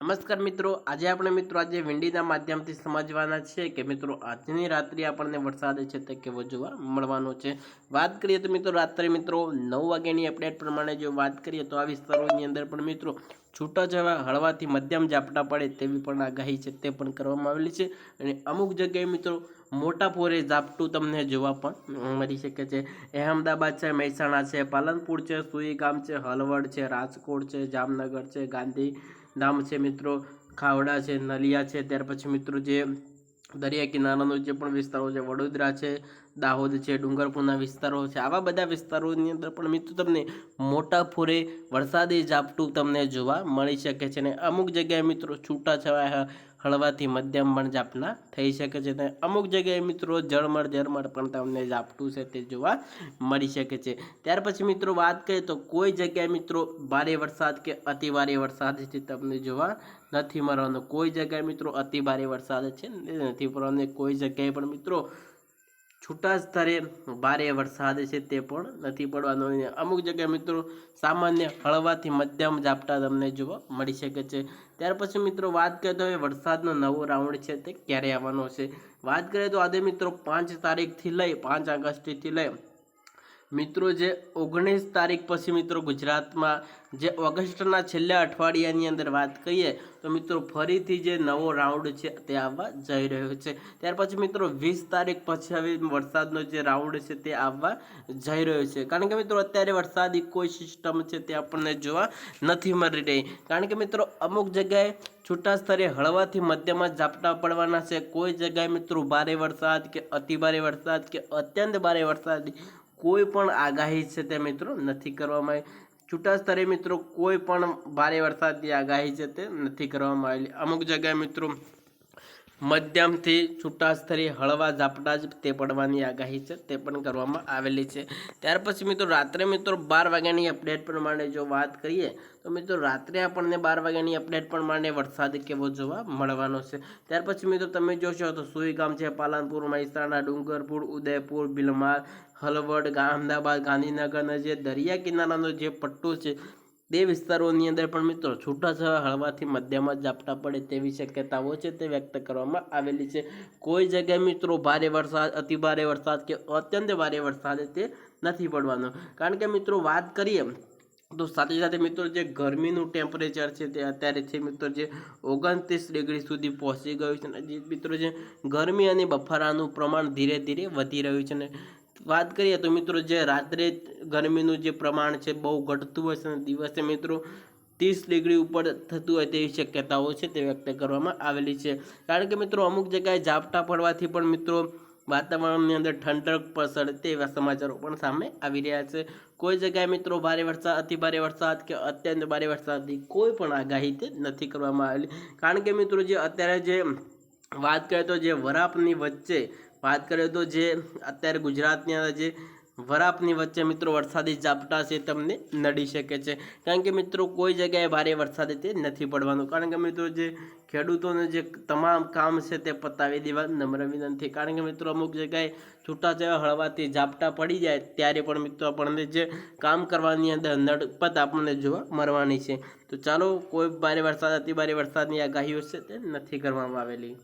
નમસ્કાર મિત્રો. આજે આપણે મિત્રો આજે વિંડીના માધ્યમથી સમજવાના છે કે મિત્રો આજની રાત્રિ આપણને વરસાદ છે તે કેવો જોવા મળવાનો છે. વાત કરીએ તો મિત્રો રાત્રે મિત્રો નવ વાગ્યાની અપડેટ પ્રમાણે જો વાત કરીએ તો આ વિસ્તારોની અંદર પણ મિત્રો છૂટાછવાયા હળવાથી મધ્યમ ઝાપટા પડે તેવી પણ આગાહી છે તે પણ કરવામાં આવેલી છે. અને અમુક જગ્યાએ મિત્રો મોટા પોરે ઝાપટું તમને જોવા પણ મળી શકે છે. અહેમદાબાદ છે, મહેસાણા છે, પાલનપુર છે સુઈગામ છે, હલવડ છે, રાજકોટ છે, જામનગર છે, ગાંધી ધામ છે મિત્રો, ખાવડા છે, નલિયા છે, ત્યાર પછી મિત્રો જે દરિયા કિનારાનો જે પણ વિસ્તારો છે, વડોદરા છે, દાહોદ છે, ડુંગરપુરના વિસ્તારો છે, આવા બધા વિસ્તારોની અંદર પણ મિત્રો તમને મોટા ફોરે વરસાદી ઝાપટું તમને જોવા મળી શકે છે અને અમુક જગ્યાએ મિત્રો છૂટાછવાયા હળવાથી મધ્યમ પણ જાપના થઈ શકે છે અને અમુક જગ્યાએ મિત્રો જળમળ જળમળ પણ તમને ઝાપટું છે તે જોવા મળી શકે છે. ત્યાર પછી મિત્રો વાત કરીએ તો કોઈ જગ્યાએ મિત્રો ભારે વરસાદ કે અતિ ભારે વરસાદ છે તમને જોવા નથી મળવાનો. કોઈ જગ્યાએ મિત્રો અતિ ભારે વરસાદ છે નથી મળવાનો. કોઈ જગ્યાએ પણ મિત્રો છૂટા સ્તરે ભારે વરસાદ છે તે પણ નથી પડવાનો. અમુક જગ્યાએ મિત્રો સામાન્ય હળવાથી મધ્યમ ઝાપટા તમને જોવા મળી શકે છે. ત્યાર પછી મિત્રો વાત કરીએ તો હવે વરસાદનો નવો રાઉન્ડ છે તે ક્યારે આવવાનો છે? વાત કરીએ તો આજે મિત્રો પાંચ તારીખથી લઈ, પાંચ ઓગસ્ટથી લઈ મિત્રો, જે ઓગણીસ તારીખ પછી મિત્રો ગુજરાતમાં જે ઓગસ્ટના છેલ્લા અઠવાડિયાની અંદર વાત કરીએ, તો મિત્રો ફરીથી જે નવો રાઉન્ડ છે તે આવવા જઈ રહ્યો છે. ત્યાર પછી મિત્રો વીસ તારીખ પછી હવે વરસાદનો જે રાઉન્ડ છે તે આવવા જઈ રહ્યો છે. કારણ કે મિત્રો અત્યારે વરસાદી કોઈ સિસ્ટમ છે તે આપણને જોવા નથી મળી રહી. કારણ કે મિત્રો અમુક જગ્યાએ છૂટા સ્તરે હળવાથી મધ્યમાં ઝાપટા પડવાના છે. કોઈ જગ્યાએ મિત્રો ભારે વરસાદ કે અતિભારે વરસાદ કે અત્યંત ભારે વરસાદ કોઈ પણ આગાહી છે તે મિત્રો નથી કરવામાં આવી. છૂટા સ્તરે મિત્રો કોઈ પણ ભારે વરસાદની આગાહી છે તે નથી કરવામાં આવેલી. અમુક જગ્યાએ મિત્રો મધ્યમથી છૂટા સ્તરે હળવા ઝાપટા જ તે પડવાની આગાહી છે, તે પણ કરવામાં આવેલી છે. ત્યાર પછી મિત્રો, રાત્રે મિત્રો બાર વાગ્યાની અપડેટ પ્રમાણે જો વાત કરીએ, તો મિત્રો રાત્રે આપણને બાર વાગ્યાની અપડેટ પ્રમાણે વરસાદ કેવો જોવા મળવાનો છે. ત્યાર પછી મિત્રો, તમે જોશો તો સુઈગામ છે, પાલનપુર, મહેસાણા, ડુંગરપુર, ઉદયપુર બિલમાર હલવડ અમદાવાદ ગાંધીનગરના જે દરિયા કિનારાનો જે પટ્ટો છે તે વિસ્તારોની અંદર પણ મિત્રો છૂટાછવાયા હળવાથી મધ્યમાં ઝાપટા પડે તેવી શક્યતાઓ છે તે વ્યક્ત કરવામાં આવેલી છે. કોઈ જગ્યાએ મિત્રો ભારે વરસાદ અતિ ભારે વરસાદ કે અત્યંત ભારે વરસાદ તે નથી પડવાનો. કારણ કે મિત્રો વાત કરીએ તો સાથે સાથે મિત્રો જે ગરમીનું ટેમ્પરેચર છે તે અત્યારે છે મિત્રો જે ઓગણત્રીસ ડિગ્રી સુધી પહોંચી ગયું છે અને મિત્રો જે ગરમી અને બફારાનું પ્રમાણ ધીરે ધીરે વધી રહ્યું છે ને વાત કરીએ તો મિત્રો જે રાત્રે ગરમીનું જે પ્રમાણ છે બહુ ઘટતું હોય છે અને દિવસે મિત્રો ત્રીસ ડિગ્રી ઉપર થતું હોય તેવી શક્યતાઓ છે તે વ્યક્ત કરવામાં આવેલી છે. કારણ કે મિત્રો અમુક જગ્યાએ ઝાપટા પડવાથી પણ મિત્રો વાતાવરણની અંદર ઠંડક પસરે તેવા સમાચારો પણ સામે આવી રહ્યા છે. કોઈ જગ્યાએ મિત્રો ભારે વરસાદ, અતિ ભારે વરસાદ કે અત્યંત ભારે વરસાદની કોઈ પણ આગાહી તે નથી કરવામાં આવેલી. કારણ કે મિત્રો જે અત્યારે જે વાત કરીએ તો જે વરાપની વચ્ચે, વાત કરીએ તો જે અત્યારે ગુજરાતની અંદર જે વરાપની વચ્ચે મિત્રો વરસાદી ઝાપટા છે તમને નડી શકે છે. કારણ કે મિત્રો કોઈ જગ્યાએ ભારે વરસાદ તે નથી પડવાનું. કારણ કે મિત્રો જે ખેડૂતોને જે તમામ કામ છે તે પતાવી દેવા નમ્ર વિનંતી. કારણ કે મિત્રો અમુક જગ્યાએ છૂટાછવાયા હળવાથી ઝાપટા પડી જાય ત્યારે પણ મિત્રો આપણને જે કામ કરવાની અંદર નડપત આપણને જોવા મળવાની છે. તો ચાલો કોઈ ભારે વરસાદ, અતિ ભારે વરસાદની આગાહીઓ છે તે નથી કરવામાં આવેલી.